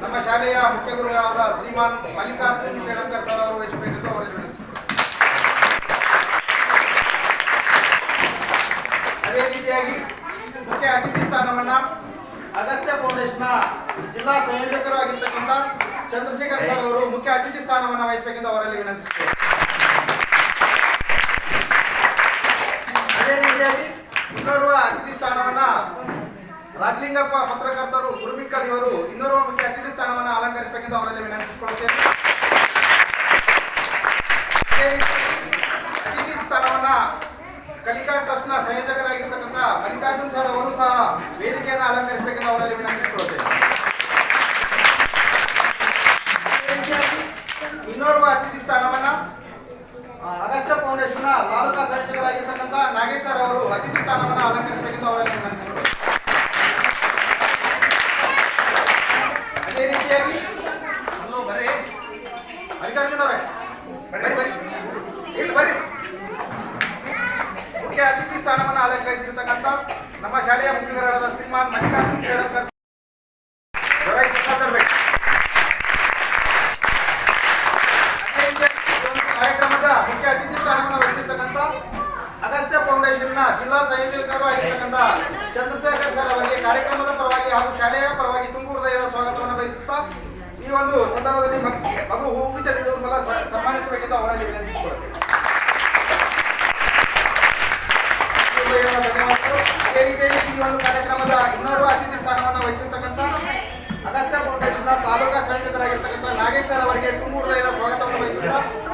ನಮ್ಮ ಶಾಲೆಯ ಮುಖ್ಯ ಗುರುಗಳಾದ ಶ್ರೀಮಾನ್ ಮಲ್ಲಿಕಾರ್ಜುನ್ ಶೇಡಂಕರ್ ಸರ್ ಅವರು ವಹಿಸಬೇಕೆಂದು ವಿನಂತಿ. ಅದೇ ರೀತಿಯಾಗಿ ಮುಖ್ಯ ಅತಿಥಿ ಸ್ಥಾನವನ್ನ ಅಗಸ್ತ್ಯ ಫೌಂಡೇಶನ್ನ ಜಿಲ್ಲಾ ಸಂಯೋಜಕರು ಆಗಿರ್ತಕ್ಕಂಥ ಚಂದ್ರಶೇಖರ್ ಸರ್ ಅವರು ಮುಖ್ಯ ಅತಿಥಿ ಸ್ಥಾನವನ್ನು ವಹಿಸಬೇಕೆಂದು ಅವರಲ್ಲಿ ವಿನಂತಿಸುತ್ತೇವೆ ಅದೇ ರೀತಿಯಾಗಿ ಇನ್ನೋರ್ವ ಅತಿಥಿ ಸ್ಥಾನವನ್ನ ರಾಜಲಿಂಗಪ್ಪ ಪತ್ರಕರ್ತರು ಗುರುಮಿಕ್ಕಲ್ ಇವರು ಇನ್ನೋರ್ವ ಮುಖ್ಯ ಅತಿಥಿ ಸ್ಥಾನವನ್ನ ಅಲಂಕರಿಸಬೇಕೆಂದು ಅವರಲ್ಲಿ ವಿನಂತಿಸಿಕೊಳ್ಳುತ್ತೇವೆ ಅದೇ ರೀತಿ ಅತಿಥಿ ಸ್ಥಾನವನ್ನ ಕಲಿಕಾ ಟ್ರಸ್ಟ್ನ ಸಂಯೋಜಕರಾಗಿರ್ತಕ್ಕಂಥ ಮಲ್ಲಿಕಾರ್ಜುನ್ ಸರ್ ಅವರು ಸಹ ವೇದಿಕೆಯನ್ನು ಅಲಂಕರಿಸಬೇಕೆಂದು ಅವರಲ್ಲಿ ವಿನಂತಿಸಿಕೊಳ್ಳುತ್ತೇವೆ ಅದೇ ರೀತಿಯಾಗಿ ಇನ್ನೋರ್ವ ಅತಿಥಿ ಸ್ಥಾನವನ್ನ ಆ, ಅಗಸ್ತ್ಯ ಫೌಂಡೇಶನ್ನ ತಾಲೂಕಾ ಸಂಯೋಜಕರಾಗಿರ್ತಕ್ಕಂಥ ನಾಗೇಶ್ ಸರ್ ಅವರು ಅತಿಥಿ ಸ್ಥಾನವನ್ನು ಅಲಂಕರಿಸಬೇಕೆಂದು ಅವರಲ್ಲಿ ವಿನಂತಿಸಿಕೊಳ್ಳುತ್ತೇವೆ ಅಲ್ಲೋ, ಬರ್ರಿ. ಮಲ್ಲಿಕಾರ್ಜುನ್ ಅವರೇ. ಬರ್ರಿ ಬರ್ರಿ. ಮುಖ್ಯ ಅತಿಥಿ ಸ್ಥಾನವನ್ನು ಅಲಂಕರಿಸಿರ್ತಕ್ಕಂಥ ನಮ್ಮ ಶಾಲೆಯ ಮುಖ್ಯಗಳಾದ ಶ್ರೀಮಾನ್ ಮಲ್ಲಿಕಾರ್ಜುನ್ ಒಂದು ಕಾರ್ಯಕ್ರಮದ ಮುಖ್ಯ ಅತಿಥಿ ಸ್ಥಾನವನ್ನು ವಹಿಸಿರ್ತಕ್ಕಂಥ ಅಗಸ್ತ್ಯ ಫೌಂಡೇಶನ್ನ ಜಿಲ್ಲಾ ಸಂಯೋಜಕರು ಆಗಿರ್ತಕ್ಕಂಥ ಚಂದ್ರಶೇಖರ್ ಸರ್ ಅವರಿಗೆ ಕಾರ್ಯಕ್ರಮದ ಪರವಾಗಿ ಹಾಗೂ ಶಾಲೆಯ ಪರವಾಗಿ ತುಂಬು ಹೃದಯದ ಸ್ವಾಗತವನ್ನು ಬಯಸುತ್ತಾ ಈ ಒಂದು ಸಂದರ್ಭದಲ್ಲಿ ಮಗ್- ಹೂ ನೀಡುವ ಮೂಲಕ ಸನ್ಮಾನಿಸಬೇಕೆಂದು ಅವರಲ್ಲಿ ವಿನಂತಿಸಿಕೊಳ್ಳುತ್ತೇವೆ. ಅದೇ ರೀತಿಯಾಗಿ ಈ ಒಂದು ಕಾರ್ಯಕ್ರಮದ ಇನ್ನೋರ್ವ ಅತಿಥಿ ಸ್ಥಾನವನ್ನು ವಹಿಸಿರ್ತಕ್ಕಂಥ ಅಗಸ್ತ್ಯ ಫೌಂಡೇಶನ್ ತಾಲೂಕಾ ಸಂಯೋಜಕರಾಗಿರ್ತಕ್ಕಂಥ ನಾಗೇಶ್ವರ ಅವರಿಗೆ ತುಂಬು ಹೃದಯದ ಸ್ವಾಗತವನ್ನು ವಹಿಸಿದ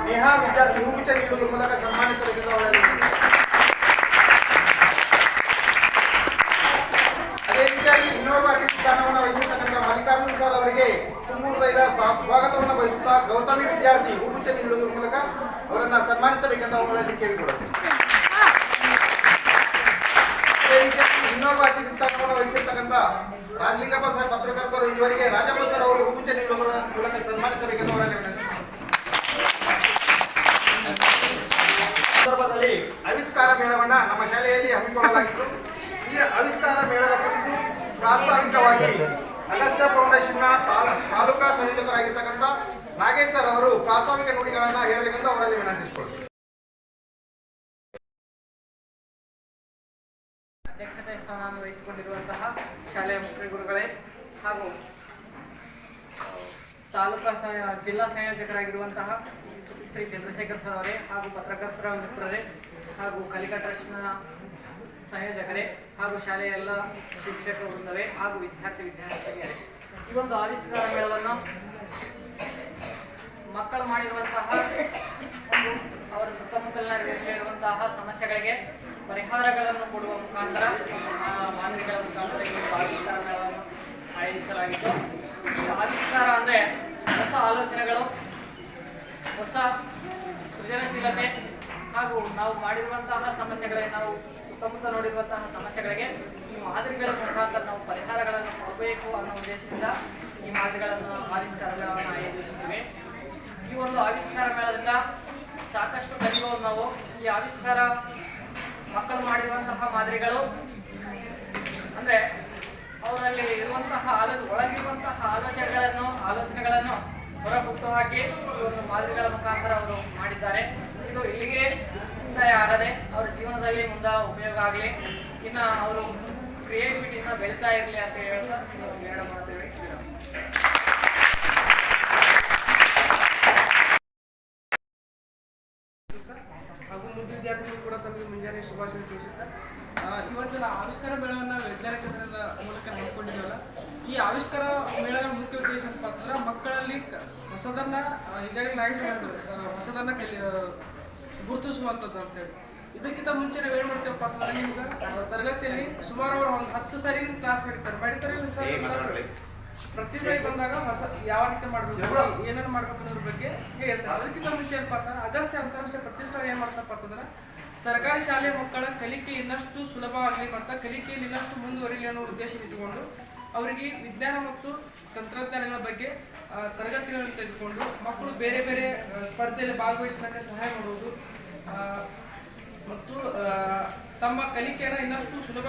ನೇಹಾ ವಿದ್ಯಾರ್ಥಿ ಹೂಗುಚ್ಛ ನೀಡುವ ಮೂಲಕ ಸನ್ಮಾನಿಸಬೇಕೆಂದು ಅವರಲ್ಲಿ. ಅದೇ ರೀತಿಯಾಗಿ ಇನ್ನೋರ್ವ ಅತಿಥಿ ಸ್ಥಾನವನ್ನು ವಹಿಸಿರ್ತಕ್ಕಂಥ ಮಲ್ಲಿಕಾರ್ಜುನ್ ಸರ್ ಅವರಿಗೆ ಸ್ವಾ- ಸ್ವಾಗತವನ್ನು ಬಯಸುತ್ತಾ ಗೌತಮಿ ವಿದ್ಯಾರ್ಥಿ ಹೂಗುಚ್ಛ ನೀಡುವುದರ ಮೂಲಕ ಅವರನ್ನು ಸನ್ಮಾನಿಸಬೇಕೆಂದು ಅವರಲ್ಲಿ ಕೇಳಿಕೊಳ್ಳೋದು ಇನ್ನೊಬ್ಬ ಅತಿಥಿ ಸ್ಥಾನವನ್ನು ವಹಿಸಿರ್ತಕ್ಕಂಥ ರಾಜಲಿಂಗಪ್ಪ ಸರ್ ಪತ್ರಕರ್ತರು ಇವರಿಗೆ ರಾಜಪ್ಪ ಸರ್ ಅವರು ಹೂಗುಚ್ಛ ನೀಡುವುದರ ಮೂಲಕ ಸನ್ಮಾನಿಸಬೇಕೆಂದು ಅವರಲ್ಲಿ ಸಂದರ್ಭದಲ್ಲಿ ಆವಿಷ್ಕಾರ ಮೇಳವನ್ನ ನಮ್ಮ ಶಾಲೆಯಲ್ಲಿ ಹಮ್ಮಿಕೊಳ್ಳಲಾಗಿತ್ತು. ಈ ಆವಿಷ್ಕಾರ ಮೇಳದ ಕುರಿತು ಪ್ರಾಸ್ತಾವಿಕವಾಗಿ ಅಗಸ್ತ್ಯ ಫೌಂಡೇಶನ್ನ ತಾಲ- ತಾಲೂಕಾ ಸಂಯೋಜಕರಾಗಿರ್ತಕ್ಕಂಥ ನಾಗೇಶ್ ಸರ್ ಅವರು ಪ್ರಾಥಮಿಕ ನುಡಿಗಳನ್ನ ಹೇಳಬೇಕೆಂದು ಅವರಲ್ಲಿ ವಿನಂತಿಸಿಕೊಳ್ತೀವಿ ಅಧ್ಯಕ್ಷತೆ ಸ್ಥಾನವನ್ನು ವಹಿಸಿಕೊಂಡಿರುವಂತಹ ಶಾಲೆಯ ಮುಖ್ಯ ಗುರುಗಳೇ ಹಾಗೂ ತಾಲೂಕಾ ಜಿಲ್ಲಾ ಸಂಯೋಜಕರಾಗಿರುವಂತಹ ಶ್ರೀ ಚಂದ್ರಶೇಖರ್ ಸರ್ ಅವರೇ ಹಾಗೂ ಪತ್ರಕರ್ತರ ಮಿತ್ರರೇ ಹಾಗೂ ಕಲಿಕಾ ಟ್ರಸ್ಟ್ನ ಸಂಯೋಜಕರೇ ಹಾಗೂ ಶಾಲೆಯ ಎಲ್ಲ ಶಿಕ್ಷಕ ವೃಂದವೇ ಹಾಗೂ ವಿದ್ಯಾರ್ಥಿ ವಿದ್ಯಾರ್ಥಿಗಳಿಗೆ ಈ ಒಂದು ಆವಿಷ್ಕಾರ ಮೇಳವನ್ನು ಮಕ್ಕಳು ಮಾಡಿರುವಂತಹ ಒಂದು ಅವರ ಸುತ್ತಮುತ್ತಲಿನಲ್ಲಿರುವಂತಹ ಸಮಸ್ಯೆಗಳಿಗೆ ಪರಿಹಾರಗಳನ್ನು ಕೊಡುವ ಮುಖಾಂತರ ಆ, ಮಾನವಿಗಳ ಮುಖಾಂತರ ಈ ಒಂದು ಆವಿಷ್ಕಾರ ಮೇಳವನ್ನು ಆಯೋಜಿಸಲಾಗಿತ್ತು ಈ ಆವಿಷ್ಕಾರ ಅಂದರೆ ಹೊಸ ಆಲೋಚನೆಗಳು ಹೊಸ ಸೃಜನಶೀಲತೆ ಹಾಗೂ ನಾವು ಮಾಡಿರುವಂತಹ ಸಮಸ್ಯೆಗಳೇ ನಾವು ಸುತ್ತಮುತ್ತ ನೋಡಿರುವಂತಹ ಸಮಸ್ಯೆಗಳಿಗೆ ಈ ಮಾದರಿಗಳ ಮುಖಾಂತರ ನಾವು ಪರಿಹಾರಗಳನ್ನು ಕೊಡಬೇಕು ಅನ್ನೋ ಉದ್ದೇಶದಿಂದ ಈ ಮಾದರಿಗಳನ್ನು ಆವಿಷ್ಕಾರ ಮೇಳವನ್ನು ಆಯೋಜಿಸುತ್ತೇವೆ ಈ ಒಂದು ಆವಿಷ್ಕಾರ ಮೇಳದಿಂದ ಸಾಕಷ್ಟು ಕಲಿಯುವ ನಾವು. ಈ ಆವಿಷ್ಕಾರ ಮಕ್ಕಳು ಮಾಡಿರುವಂತಹ ಮಾದರಿಗಳು, ಅಂದ್ರೆ ಅವರಲ್ಲಿ ಇರುವಂತಹ ಆಲೋ, ಒಳಗಿರುವಂತಹ ಆಲೋಚನೆಗಳನ್ನು ಆಲೋಚನೆಗಳನ್ನು ಹೊರ ಹುಟ್ಟು ಹಾಕಿ ಈ ಒಂದು ಮಾದರಿಗಳ ಮುಖಾಂತರ ಅವರು ಮಾಡಿದ್ದಾರೆ. ಇದು ಇಲ್ಲಿಗೆ ಮುಕ್ತಾಯ ಆಗದೆ ಅವರ ಜೀವನದಲ್ಲಿ ಮುಂದೆ ಉಪಯೋಗ ಆಗಲಿ, ಇನ್ನ ಅವರು ಕ್ರಿಯೇಟಿವಿಟಿನ ಬೆಳೀತಾ ಇರಲಿ ಅಂತ ಹೇಳ್ತಾ ಹೇಳಿ ವಿರಾಮ. ಹಾಗೂ ಮುದ್ದು ವಿದ್ಯಾರ್ಥಿಗಳು ಕೂಡ ತಮಗೆ ಮುಂಜಾನೆ ಶುಭಾಶಯ ತಿಳಿಸುತ್ತಾ ಇವತ್ತಿನ ಆವಿಷ್ಕಾರ ಮೇಳವನ್ನು ವಿಜ್ಞಾನ ಕೇಂದ್ರದ ಮೂಲಕ ಹಮ್ಮಿಕೊಂಡಿದ್ದೇವಲ್ಲ ಈ ಆವಿಷ್ಕಾರ ಮೇಳದ ಮುಖ್ಯ ಉದ್ದೇಶ ಅಂತಂದ್ರೆ ಮಕ್ಕಳಲ್ಲಿ ಹೊಸದನ್ನ ಈಗಾಗಲೇ ಹೇಳಿದ್ರು ಹೊಸದನ್ನ ಕಲಿ ಗುರುತಿಸುವಂಥದ್ದು ಅಂತೇಳಿ ಇದಕ್ಕಿಂತ ಮುಂಚೆ ನಾವು ಏನು ಮಾಡ್ತೇವಪ್ಪ ಅಂತಂದ್ರೆ ನಿಮ್ಗೆ ತರಗತಿಯಲ್ಲಿ ಸುಮಾರು ಅವರು ಒಂದು ಹತ್ತು ಸಾರಿ ಕ್ಲಾಸ್ ಮಾಡಿರ್ತಾರೆ. ಇಲ್ಲ ಸರ್? ಪ್ರತಿ ಸಾರಿ ಬಂದಾಗ ಹೊಸ ಯಾವ ರೀತಿ ಮಾಡಬೇಕು ಏನೇನು ಮಾಡ್ಬೇಕು ಅನ್ನೋದ್ರ ಬಗ್ಗೆ ಹೇಳ್ತಾರೆ. ಅದಕ್ಕಿಂತ ಮುಂಚೆ ಏನಪ್ಪ ಅಂತಂದ್ರೆ ಅಗಸ್ತ್ಯ ಅಂತಾರಾಷ್ಟ್ರೀಯ ಪ್ರತಿಷ್ಠಾನ ಏನು ಮಾಡ್ತಪ್ಪ ಅಂತಂದ್ರೆ ಸರ್ಕಾರಿ ಶಾಲೆ ಮಕ್ಕಳ ಕಲಿಕೆ ಇನ್ನಷ್ಟು ಸುಲಭ ಆಗಲಿ ಮತ್ತು ಕಲಿಕೆಯಲ್ಲಿ ಇನ್ನಷ್ಟು ಮುಂದುವರಿಲಿ ಅನ್ನೋ ಉದ್ದೇಶ ಇಟ್ಟುಕೊಂಡು ಅವರಿಗೆ ವಿಜ್ಞಾನ ಮತ್ತು ತಂತ್ರಜ್ಞಾನಗಳ ಬಗ್ಗೆ ತರಗತಿಗಳನ್ನು ತೆಗೆದುಕೊಂಡು ಮಕ್ಕಳು ಬೇರೆ ಬೇರೆ ಸ್ಪರ್ಧೆಯಲ್ಲಿ ಭಾಗವಹಿಸಲಿಕ್ಕೆ ಸಹಾಯ ಮಾಡುವುದು ಮತ್ತು ತಮ್ಮ ಕಲಿಕೆಯನ್ನು ಇನ್ನಷ್ಟು ಸುಲಭ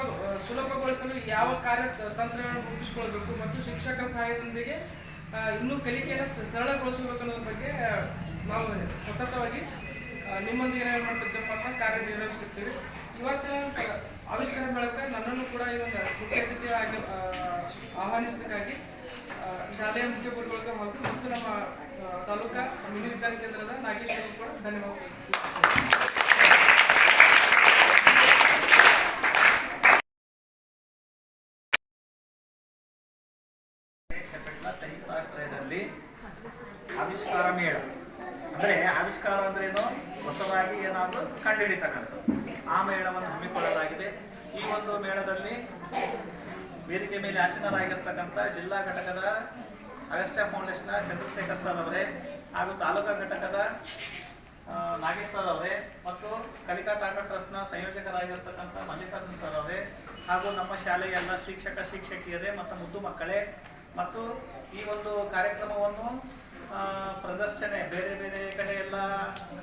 ಸುಲಭಗೊಳಿಸಲು ಯಾವ ಕಾರ್ಯ ತಂತ್ರಗಳನ್ನು ರೂಪಿಸಿಕೊಳ್ಬೇಕು ಮತ್ತು ಶಿಕ್ಷಕರ ಸಹಾಯದೊಂದಿಗೆ ಇನ್ನೂ ಕಲಿಕೆಯನ್ನು ಸ- ಸರಳಗೊಳಿಸಬೇಕು ಅನ್ನೋದ್ರ ಬಗ್ಗೆ ನಾವು ಸತತವಾಗಿ ನಿಮ್ಮೊಂದಿಗೆ ಏನು ಕಾರ್ಯನಿರ್ವಹಿಸುತ್ತೇವೆ ಅಂತ ಕಾರ್ಯನಿರ್ವಹಿಸುತ್ತೇವೆ ಇವತ್ತಿನ ಆವಿಷ್ಕಾರ ಬೆಳಕ ನನ್ನನ್ನು ಕೂಡ ಈ ಒಂದು ಆಹ್ವಾನಿಸಬೇಕಾಗಿ ಶಾಲೆಯ ಮುಖ್ಯ ಗುರುಗಳಿಗೆ ಹಾಗೂ ಮತ್ತು ನಮ್ಮ ತಾಲೂಕಾ ಮಿನಿ ವಿಜ್ಞಾನ ಕೇಂದ್ರದ ನಾಗೇಶ್ವರ ಕೂಡ ಧನ್ಯವಾದಗಳು ಶೆಪೆಟ್ಲ ಸಂಯುಕ್ತಾಶ್ರಯದಲ್ಲಿ ಆವಿಷ್ಕಾರ ಮೇಳ ಅಂದ್ರೆ ಆವಿಷ್ಕಾರ ಅಂದ್ರೆ ಏನು ಹೊಸದಾಗಿ ಏನಾದರೂ ಕಂಡುಹಿಡಿತಕ್ಕಂಥದ್ದು ಆ ಮೇಳವನ್ನು ಹಮ್ಮಿಕೊಳ್ಳಲಾಗಿದೆ ಈ ಒಂದು ಮೇಳದಲ್ಲಿ ವೇದಿಕೆ ಮೇಲೆ ಆಸೀನರಾಗಿರ್ತಕ್ಕಂಥ ಜಿಲ್ಲಾ ಘಟಕದ ಅಗಸ್ಟ್ಯಾ ಫೌಂಡೇಶನ್ನ ಚಂದ್ರಶೇಖರ್ ಸರ್ ಅವರೇ ಹಾಗೂ ತಾಲೂಕಾ ಘಟಕದ ಆ, ನಾಗೇಶ್ ಸರ್ ಅವರೇ ಮತ್ತು ಕಲಿಕಾ ಟಾಟಾ ಟ್ರಸ್ಟ್ನ ಸಂಯೋಜಕರಾಗಿರ್ತಕ್ಕಂಥ ಮಲ್ಲಿಕಾರ್ಜುನ್ ಸರ್ ಅವರೇ ಹಾಗೂ ನಮ್ಮ ಶಾಲೆಯ ಎಲ್ಲ ಶಿಕ್ಷಕ ಶಿಕ್ಷಕಿಯರೇ ಮತ್ತು ಮುದ್ದು ಮಕ್ಕಳೇ ಮತ್ತು ಈ ಒಂದು ಕಾರ್ಯಕ್ರಮವನ್ನು ಪ್ರದರ್ಶನೆ, ಬೇರೆ ಬೇರೆ ಕಡೆ ಎಲ್ಲ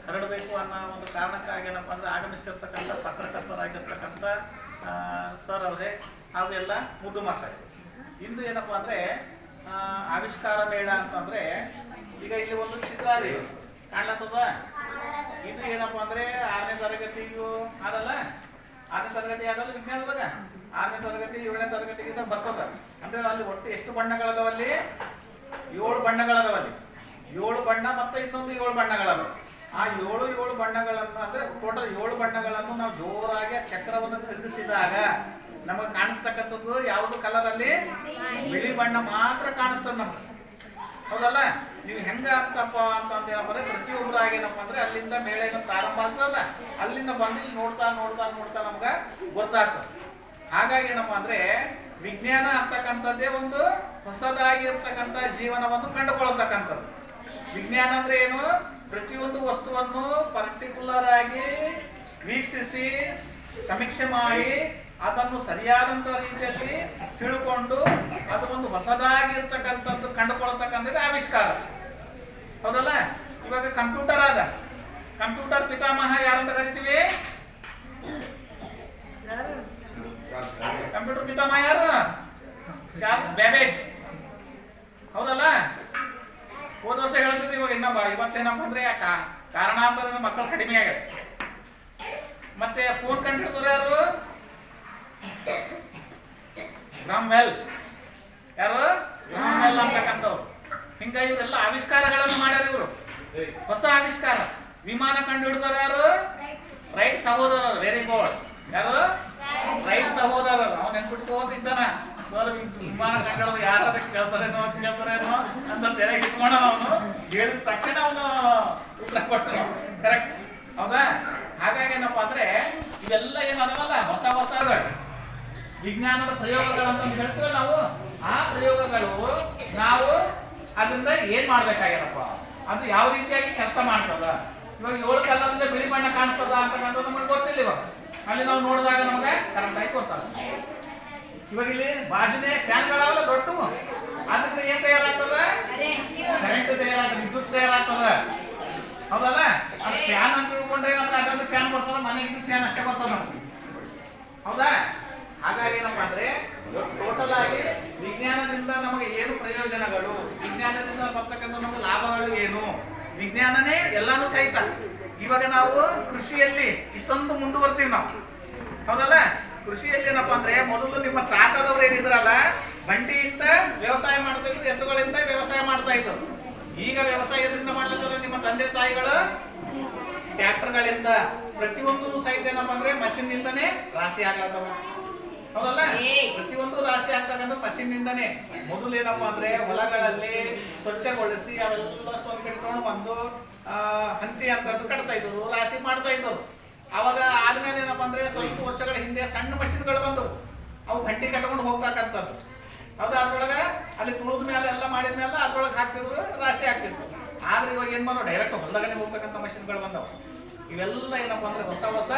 ಹರಡಬೇಕು ಅನ್ನೋ ಒಂದು ಕಾರಣಕ್ಕಾಗಿ ಏನಪ್ಪ ಅಂದರೆ ಆಗಮಿಸಿರ್ತಕ್ಕಂಥ ಪತ್ರಕರ್ತರಾಗಿರ್ತಕ್ಕಂಥ ಸರ್ ಅವರೇ ಹಾಗೂ ಎಲ್ಲ ಮುದ್ದು ಮಕ್ಕಳೇ. ಇಂದು ಏನಪ್ಪ ಅಂದರೆ ಆವಿಷ್ಕಾರ ಮೇಳ ಅಂತಂದರೆ ಈಗ ಇಲ್ಲಿ ಒಂದು ಚಿತ್ರ ಇದೆ. ಕಾಣ್ಲತ್ತದ? ಇದು ಏನಪ್ಪ ಅಂದ್ರೆ ಆರನೇ ತರಗತಿಗೂ ಆರಲ್ಲ? ಆರನೇ ತರಗತಿ ಆಗಲ್ಲ ವಿಜ್ಞಾನದಾಗ ಆರನೇ ತರಗತಿ, ಏಳನೇ ತರಗತಿಗಿಂತ ಬರ್ತದ. ಅಂದ್ರೆ ಅಲ್ಲಿ ಒಟ್ಟು ಎಷ್ಟು ಬಣ್ಣಗಳದಾವ ಅಲ್ಲಿ ಏಳು ಬಣ್ಣಗಳದಾವ ಅಲ್ಲಿ ಏಳು ಬಣ್ಣ ಮತ್ತೆ ಇನ್ನೊಂದು ಏಳು ಬಣ್ಣಗಳದಾವ. ಆ ಏಳು ಏಳು ಬಣ್ಣಗಳನ್ನು ಅಂದ್ರೆ ಟೋಟಲ್ ಏಳು ಬಣ್ಣಗಳನ್ನು ನಾವು ಜೋರಾಗಿ ಚಕ್ರವನ್ನು ತಿರುಗಿಸಿದಾಗ ನಮಗೆ ಕಾಣಿಸ್ತಕ್ಕಂಥದ್ದು ಯಾವುದು ಕಲರ್ ಅಲ್ಲಿ? ಬಿಳಿ ಬಣ್ಣ ಮಾತ್ರ ಕಾಣಿಸ್ತದ ನಮ್ಗೆ. ಹೌದಲ್ಲ? ನೀವು ಹೆಂಗ ಆಗ್ತಪ್ಪ ಅಂತ ಏನಪ್ಪ ಪ್ರತಿಯೊಬ್ಬರು ಆಗೇನಪ್ಪ ಅಂದ್ರೆ ಅಲ್ಲಿಂದ ಮೇಳೆ ಪ್ರಾರಂಭ ಆಗ್ತದಲ್ಲ? ಅಲ್ಲಿಂದ ಬಂದು ನೋಡ್ತಾ ನೋಡ್ತಾ ನೋಡ್ತಾ ನಮ್ಗೆ ಗೊತ್ತಾಗ್ತದೆ. ಹಾಗಾಗಿ ಏನಪ್ಪ ಅಂದ್ರೆ ವಿಜ್ಞಾನ ಅಂತಕ್ಕಂಥದ್ದೇ ಒಂದು ಹೊಸದಾಗಿರ್ತಕ್ಕಂಥ ಜೀವನವನ್ನು ಕಂಡುಕೊಳ್ತಕ್ಕಂಥದ್ದು ವಿಜ್ಞಾನ ಅಂದ್ರೆ ಏನು? ಪ್ರತಿಯೊಂದು ವಸ್ತುವನ್ನು ಪರ್ಟಿಕ್ಯುಲರ್ ಆಗಿ ವೀಕ್ಷಿಸಿ, ಸಮೀಕ್ಷೆ ಮಾಡಿ, ಅದನ್ನು ಸರಿಯಾದಂಥ ರೀತಿಯಲ್ಲಿ ತಿಳ್ಕೊಂಡು ಅದು ಒಂದು ಹೊಸದಾಗಿರ್ತಕ್ಕಂಥದ್ದು ಕಂಡುಕೊಳ್ತಕ್ಕಂಥದ್ದು ಆವಿಷ್ಕಾರ. ಹೌದಲ್ಲ? ಇವಾಗ ಕಂಪ್ಯೂಟರ್ ಆದ. ಕಂಪ್ಯೂಟರ್ ಪಿತಾಮಹ ಯಾರಂತ ಕರಿತೀವಿ? ಕಂಪ್ಯೂಟರ್ ಪಿತಾಮ ಯಾರು? Charles Babbage. ಹೌದಲ್ಲ? ಹೋದ ವರ್ಷ ಹೇಳ್ತಿದ್ವಿ ಇವಾಗ ಇನ್ನ ಬಾ ಇವತ್ತೇನಪ್ಪ ಅಂದ್ರೆ ಯಾಕ ಕಾರಣ ಕಾರಣಾಂತರದ ಮಕ್ಕಳು ಕಡಿಮೆ ಆಗಿದೆ ಮತ್ತೆ ಫೋನ್ ಕಂಡು ಹಿಡಿದ್ರು ಯಾರು? ಗ್ರಾಮ್ ವೆಲ್ ಯಾರು ಗ್ರಾಮ್ ವೆಲ್ ಅಂತಕ್ಕಂಥವ್ರು ಹಿಂಗಾಗಿ ಇವರೆಲ್ಲ ಆವಿಷ್ಕಾರಗಳನ್ನು ಮಾಡ್ಯಾರ ಇವರು ಹೊಸ ಆವಿಷ್ಕಾರ ವಿಮಾನ ಕಂಡು ಹಿಡಿದವರು ಯಾರು ರೈಟ್ ಸಹೋದರರು ವೆರಿ ಗುಡ್ ಯಾರು ರೈಟ್ ಸಹೋದರರು ಅವ್ನು ನೆನ್ಪಿಟ್ಕೋತಿದ್ದಾನ ಸರ್ ವಿಮಾನ ಕಂಡು ಯಾರಾದ್ರೂ ಕೇಳ್ತಾರೇನೋ ಕೇಳ್ತಾರೇನೋ ಅಂತ ತೆರೆಗೆ ಅವನು. ಹೇಳಿದ ತಕ್ಷಣ ಅವನು ಉತ್ತರ ಕೊಟ್ಟ ಕರೆಕ್ಟ್ ಹೌದಾ? ಹಾಗಾಗಿ ಏನಪ್ಪಾ ಅಂದ್ರೆ ಇವೆಲ್ಲ ಅದವಲ್ಲ ಹೊಸ ಹೊಸ ವಿಜ್ಞಾನದ ಪ್ರಯೋಗಗಳು ಅಂತ ಹೇಳ್ತೀವಲ್ಲ ನಾವು? ಆ ಪ್ರಯೋಗಗಳು ನಾವು ಅದರಿಂದ ಏನ್ ಮಾಡ್ಬೇಕಾಗ್ಯದಪ್ಪ? ಅದು ಯಾವ ರೀತಿಯಾಗಿ ಕೆಲಸ ಮಾಡ್ತದ? ಇವಾಗ ಏಳು ಕಲ್ಲಂದ್ರೆ ಬಿಳಿ ಬಣ್ಣ ಕಾಣಿಸ್ತದ ಅಂತಕ್ಕಂಥದ್ದು ನಮಗೆ ಗೊತ್ತಿಲ್ಲ ಇವಾಗ. ಅಲ್ಲಿ ನಾವು ನೋಡಿದಾಗ ನಮಗೆ ಕರೆಕ್ಟ್ ಆಗಿ ಗೊತ್ತಾಗ್ತದೆ. ಇವಾಗ ಇಲ್ಲಿ ಬಾಜುನೇ ಫ್ಯಾನ್ಗಳಾವಲ್ಲ ದೊಡ್ಡ. ಅದರಿಂದ ಏನ್ ತಯಾರಾಗ್ತದ? ಕರೆಂಟ್ ತಯಾರಾಗ್ತದೆ ವಿದ್ಯುತ್ ತಯಾರಾಗ್ತದ. ಹೌದಲ್ಲ? ಅದು ಫ್ಯಾನ್ ಅಂತ ತಿಳ್ಕೊಂಡ್ರೆ ನಮ್ಗೆ ಅದೊಂದು ಫ್ಯಾನ್ ಬರ್ತದ ಮನೆಗೆ ಫ್ಯಾನ್ ಅಷ್ಟೇ ಬರ್ತದ ನಮ್ಗೆ. ಹೌದಾ? ಹಾಗಾಗಿ ಏನಪ್ಪ ಅಂದ್ರೆ ಟೋಟಲ್ ಆಗಿ ವಿಜ್ಞಾನದಿಂದ ನಮಗೆ ಏನು ಪ್ರಯೋಜನಗಳು? ವಿಜ್ಞಾನದಿಂದ ಬರ್ತಕ್ಕಂಥ ನಮಗೆ ಲಾಭಗಳು ಏನು? ವಿಜ್ಞಾನನೇ ಎಲ್ಲಾನು ಸಹಿತ. ಇವಾಗ ನಾವು ಕೃಷಿಯಲ್ಲಿ ಇಷ್ಟೊಂದು ಮುಂದುವರ್ತೀವಿ ನಾವು. ಹೌದಲ್ಲ? ಕೃಷಿಯಲ್ಲಿ ಏನಪ್ಪಾ ಅಂದ್ರೆ ಮೊದಲು ನಿಮ್ಮ ತಾತದವ್ರು ಏನಿದ್ರಲ್ಲ ಬಂಡಿಯಿಂದ ವ್ಯವಸಾಯ ಮಾಡ್ತಾ ಇದ್ರು ಎತ್ತುಗಳಿಂದ ವ್ಯವಸಾಯ ಮಾಡ್ತಾ ಇದ್ರು. ಈಗ ವ್ಯವಸಾಯದಿಂದ ಮಾಡ್ಲಿಕ್ಕೆ ನಿಮ್ಮ ತಂದೆ ತಾಯಿಗಳು ಟ್ರ್ಯಾಕ್ಟರ್ಗಳಿಂದ ಪ್ರತಿಯೊಂದು ಸಹಿತ ಏನಪ್ಪಾ ಅಂದ್ರೆ ಮಷಿನ್ ರಾಶಿ ಆಗ್ಲತ್ತವ. ಹೌದಲ್ಲ? ಪ್ರತಿಯೊಂದು ರಾಶಿ ಆಗ್ತಕ್ಕಂಥ ಮಷಿನ್ ನಿಂದನೇ ಮೊದಲು ಏನಪ್ಪಾ ಅಂದ್ರೆ ಹೊಲಗಳಲ್ಲಿ ಸ್ವಚ್ಛಗೊಳಿಸಿ ಅವೆಲ್ಲ ಸ್ವಲ್ಪ ಇಟ್ಕೊಂಡು ಬಂದು ಹಂತಿ ಅಂತ ಕಟ್ತಾ ಇದ್ರು ರಾಶಿ ಮಾಡ್ತಾ ಇದ್ರು ಅವಾಗ ಆದ್ಮೇಲೆ ಏನಪ್ಪಾ ಅಂದ್ರೆ ಸ್ವಲ್ಪ ವರ್ಷಗಳ ಹಿಂದೆ ಸಣ್ಣ ಮಷಿನ್ಗಳು ಬಂದವು ಅವು ಗಂಟಿ ಕಟ್ಕೊಂಡು ಹೋಗ್ತಕ್ಕಂಥದ್ದು ಅದು ಅದ್ರೊಳಗೆ ಅಲ್ಲಿ ತುಳಿದ ಮೇಲೆ ಎಲ್ಲ ಮಾಡಿದ ಮೇಲೆ ಅದ್ರೊಳಗೆ ಹಾಕ್ತಿದ್ರು ರಾಶಿ ಹಾಕ್ತಿದ್ರು ಆದ್ರೆ ಇವಾಗ ಏನ್ ಮಾಡೋ ಡೈರೆಕ್ಟ್ ಹೊಲದಾಗನೆ ಹೋಗ್ತಕ್ಕಂಥ ಮಷಿನ್ಗಳು ಬಂದವು. ಇವೆಲ್ಲ ಏನಪ್ಪ ಅಂದ್ರೆ ಹೊಸ ಹೊಸ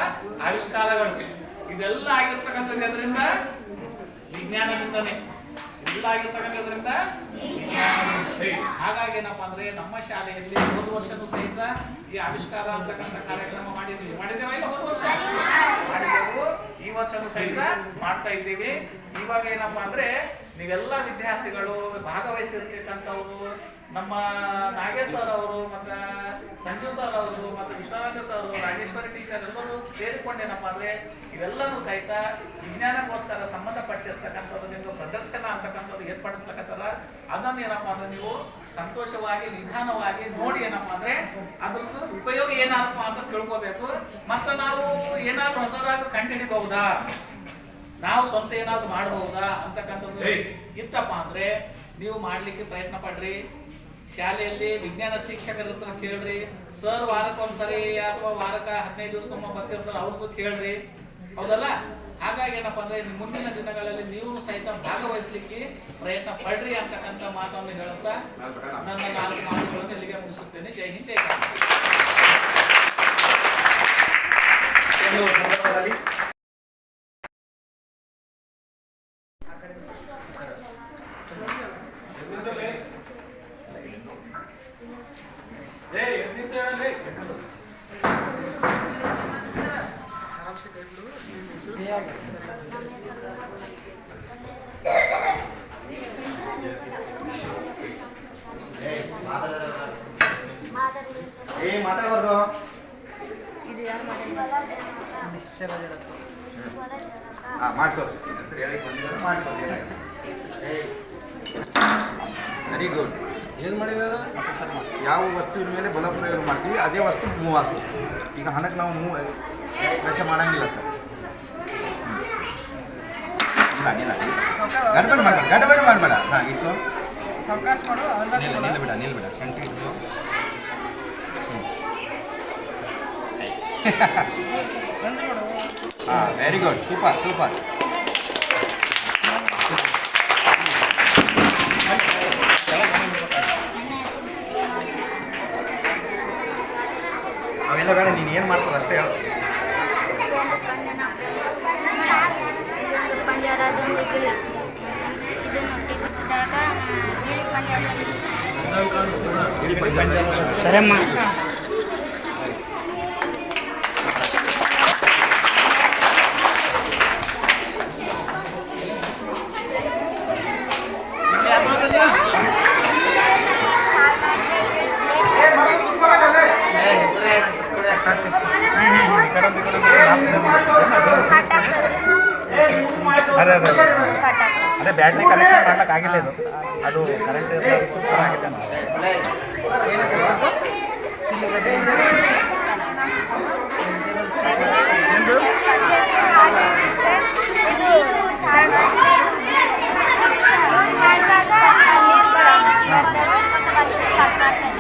ಆವಿಷ್ಕಾರಗಳು. ಇದೆಲ್ಲ ಆಗಿರ್ತಕ್ಕಂಥದ್ದು ಅದರಿಂದ ವಿಜ್ಞಾನದಿಂದನೇ. ಆಗಿರ್ತಕ್ಕಂಥದ್ರಿಂದ ಹಾಗಾಗಿ ಏನಪ್ಪಾ ಅಂದ್ರೆ ನಮ್ಮ ಶಾಲೆಯಲ್ಲಿ ಹೋದ ವರ್ಷನೂ ಸಹಿತ ಈ ಆವಿಷ್ಕಾರ ಅಂತಕ್ಕಂಥ ಕಾರ್ಯಕ್ರಮ ಮಾಡಿದ್ವಿ. ಮಾಡಿದ್ದೇವೆ ಇಲ್ಲ ಹೋದ ವರ್ಷ? ಮಾಡಿದೆವು ಈ ವರ್ಷನೂ ಸಹಿತ ಮಾಡ್ತಾ ಇದ್ದೀವಿ. ಇವಾಗ ಏನಪ್ಪ ಅಂದ್ರೆ ನೀವೆಲ್ಲ ವಿದ್ಯಾರ್ಥಿಗಳು ಭಾಗವಹಿಸಿರ್ತಕ್ಕಂಥವ್ರು, ನಮ್ಮ ನಾಗೇಶ್ ಸರ್ ಅವರು ಮತ್ತೆ ಸಂಜು ಸರ್ ಅವರು ಮತ್ತೆ ವಿಶ್ವನಾಥ ಸರ್ ರಾಜೇಶ್ವರಿ ಟೀಚರ್ ಎಲ್ಲರೂ ಸೇರಿಕೊಂಡೇನಪ್ಪ ಅಂದ್ರೆ ಇವೆಲ್ಲನೂ ಸಹಿತ ವಿಜ್ಞಾನಕ್ಕೋಸ್ಕರ ಸಂಬಂಧಪಟ್ಟಿರ್ತಕ್ಕಂಥದ್ದು ನಿಮ್ಗೆ ಪ್ರದರ್ಶನ ಅಂತಕ್ಕಂಥದ್ದು ಏರ್ಪಡಿಸ್ಲಕ್ಕತ್ತಾರ ಅದನ್ನ ಏನಪ್ಪ ಅಂದ್ರೆ ನೀವು ಸಂತೋಷವಾಗಿ, ನಿಧಾನವಾಗಿ ನೋಡಿ ಏನಪ್ಪ ಅಂದ್ರೆ ಅದ್ರದ್ದು ಉಪಯೋಗ ಏನಪ್ಪ ಅಂತ ತಿಳ್ಕೋಬೇಕು. ಮತ್ತೆ ನಾವು ಏನಾದ್ರು ಹೊಸದಾಗಿ ಕಂಡುಹಿಡಿಬಹುದಾ ನಾವು ಸ್ವಂತ ಏನಾದ್ರು ಮಾಡಬಹುದಾ ಅಂತಕ್ಕಂಥದ್ದು ಇತ್ತಪ್ಪ ಅಂದ್ರೆ ನೀವು ಮಾಡ್ಲಿಕ್ಕೆ ಪ್ರಯತ್ನ ಪಡ್ರಿ. ಶಾಲೆಯಲ್ಲಿ ವಿಜ್ಞಾನ ಶಿಕ್ಷಕರ ಹತ್ರ ಕೇಳ್ರಿ. ಸರ್ ವಾರಕ್ಕೊಂದ್ಸರಿ ಅಥವಾ ವಾರಕ್ಕ ಹದಿನೈದು ದಿವಸಕ್ಕೊಮ್ಮೆ ಬರ್ತಿರ್ತಾರೆ ಅವ್ರದ್ದು ಕೇಳ್ರಿ. ಹೌದಲ್ಲ? ಹಾಗಾಗಿ ಏನಪ್ಪ ಅಂದ್ರೆ ಮುಂದಿನ ದಿನಗಳಲ್ಲಿ ನೀವು ಸಹಿತ ಭಾಗವಹಿಸ್ಲಿಕ್ಕೆ ಪ್ರಯತ್ನ ಪಡ್ರಿ ಅಂತಕ್ಕಂಥ ಮಾತನ್ನು ಹೇಳುತ್ತಾ ನನ್ನ ನಾಲ್ಕು ಮಾತುಗಳನ್ನು ಇಲ್ಲಿಗೆ ಮುಗಿಸುತ್ತೇನೆ. ಜೈ ಹಿಂದ್ ಜೈ ಕರ್ನಾಟಕ ಒಂದು ಸಂದರ್ಭದಲ್ಲಿ ಆರಾಮ್ಸೆ ಏ ಮಾತಾಡಬಾರ್ದು. ಹಾ ಮಾಡ್ತೋ ಹೆಸರು ಹೇಳಿ ಬಂದಿದ್ದಾರೆ ವೆರಿ ಗುಡ್ ಏನು ಮಾಡಿದಾರ? ಯಾವ ವಸ್ತುವಿನ ಮೇಲೆ ಬಲ ಪ್ರಯೋಗ ಮಾಡ್ತೀವಿ ಅದೇ ವಸ್ತು ಮೂವ್ ಆಗ್ತದೆ. ಈಗ ಹಣಕ್ಕೆ ನಾವು ಮೂವ್ ಕೆಲಸ ಮಾಡಂಗಿಲ್ಲ ಸರ್. ಇಲ್ಲ ಗಡ್ಬಡ ಮಾಡಬೇಡ ಗಡ್ಬಡ ಮಾಡಬೇಡ. ಹಾಂ ಇಟ್ಟು ಸಾವಕಾಶ ಮಾಡು ನಿಲ್ಲ ಬಿಡ ನಿಲ್ಲಬೇಡ ನಿಲ್ಲಬೇಡ ಸೆಂಟ್ ಇಟ್ಟು ಹಾಂ ವೆರಿ ಗುಡ್ ಸೂಪರ್ ಸೂಪರ್ ಅವೆಲ್ಲ ಬೇಡ ನೀನು ಏನು ಮಾಡ್ತದ ಅಷ್ಟೇ ಹೇಳು. సరేమ్మా.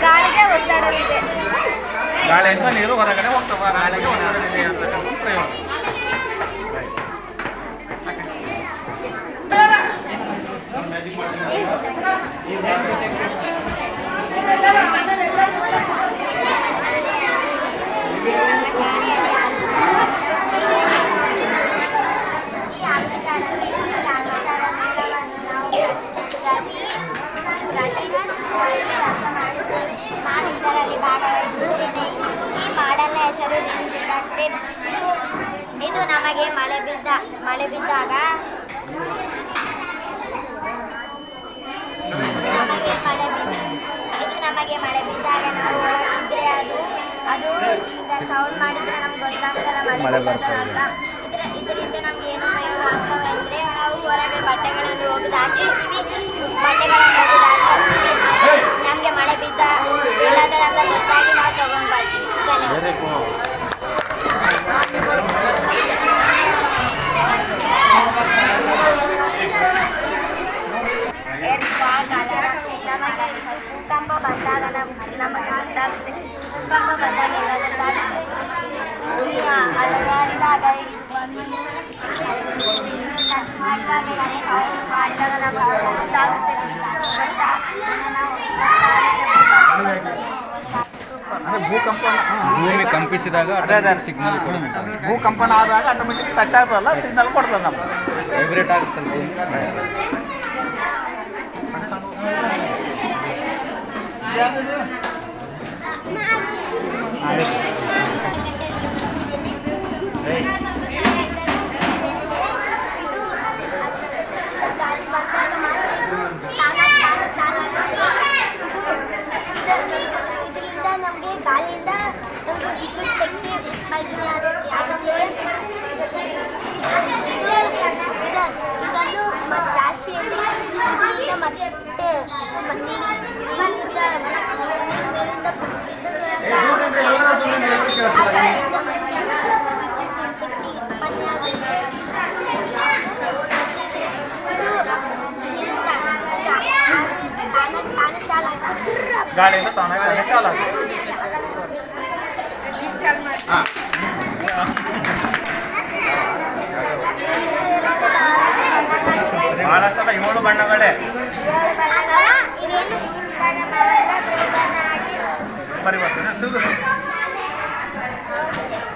ಗಾಳಿಗೆ ಒತ್ತಡವಿದೆ ಗಾಳಿಯಿಂದ ನೀರು ಹೊರಗಡೆ ಹೋಗ್ತವ ಗಾಳಿಗೆ ಹೊರಗಡೆ ಅಂತಕ್ಕಂಥ ಪ್ರಯೋಗ ¡Gracias! ¡Gracias! ಮಳೆ ಬರ್ತದೆ ಅಂತ ಇದರ ಇದರಿಂದ ನಮ್ಗೆ ಏನು ಉಪಯೋಗ ಆಗ್ತವೆ ಅಂದರೆ ನಾವು ಹೊರಗೆ ಬಟ್ಟೆಗಳನ್ನು ಒಗೆದು ಹಾಕಿರ್ತೀವಿ ಬಟ್ಟೆಗಳನ್ನು ಒಗೆದು ಹಾಕಿರ್ತೀವಿ ನಮಗೆ ಮಳೆ ಬಿದ್ದ ಬೀಳೋದರ ಅಂತ ಗೊತ್ತಾಗಿ ನಾವು ತಗೊಂಡು ಬರ್ತೀವಿ. ಧನ್ಯವಾದ ಭೂಕಂಪ ಬಂದಾಗ ನಮ್ಗೆ ನಮಗೆ ಗೊತ್ತಾಗುತ್ತೆ ಭೂಕಂಪ ಬಂದಾಗ ಎಲ್ಲ ಗೊತ್ತಾಗುತ್ತೆ ಭೂಮಿ ಕಂಪಿಸಿದಾಗ ಸಿಗ್ನಲ್ ಭೂಕಂಪನ ಆದಾಗ ಆಟೋಮೆಟಿಕ್ ಟಚ್ ಆಗ್ತದಲ್ಲ ಸಿಗ್ನಲ್ ಕೊಡ್ತದೆ ನಮ್ಗೆ ವೈಬ್ರೇಟ್ ಆಗುತ್ತಲ್ಲ ಭೂಮಿ ಗಾಳಿಯಿಂದ ನಮಗೆ ವಿದ್ಯುತ್ ಶಕ್ತಿ ಆಮೇಲೆ ಇದನ್ನು ಮತ್ತು ರಾಶಿಯಲ್ಲಿ ನೀರಿನಿಂದ ಮತ್ತೆ ನೀರಿನಿಂದ ನೀರಿನಿಂದ ಗಾಳಿಯಿಂದ ಚಾಲ ಮಹಾರಾಷ್ಟ್ರದ ಏಳು ಬಣ್ಣಗಳೇ. ಪರಿವರ್ತನೆ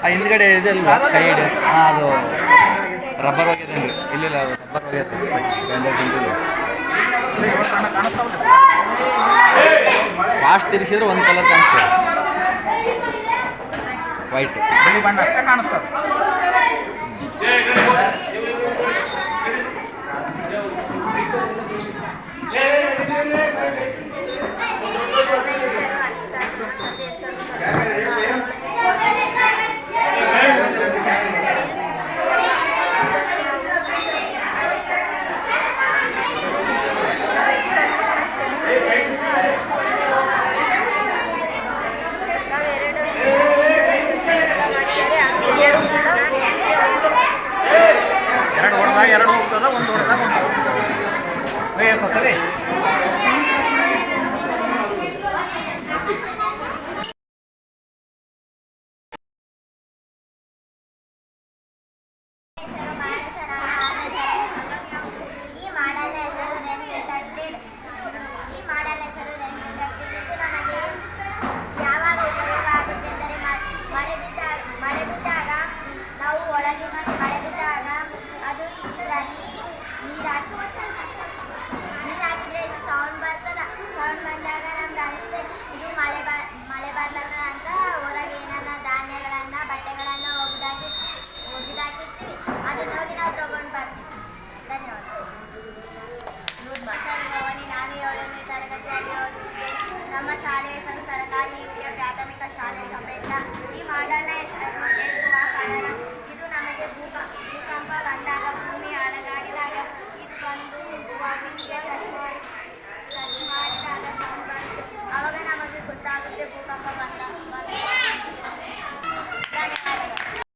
ಹಿಂದ್ಗಡೆ ಇದೆಲ್ಲ ಕೈಡ್ ಕೈ ಅದು ರಬ್ಬರ್ ಹೋಗಿದೆ ಇಲ್ಲಿಲ್ಲ ರಬ್ಬರ್ ಹೋಗಿದೆ ಕಾಣಿಸ್ತಾವ ಫಾಸ್ಟ್ ತಿರುಗಿಸಿದ್ರೆ ಒಂದು ಕಲರ್ ಕಾಣಿಸ್ತದೆ ವೈಟ್ ಬಣ್ಣ ಅಷ್ಟೇ ಕಾಣಿಸ್ತದೆ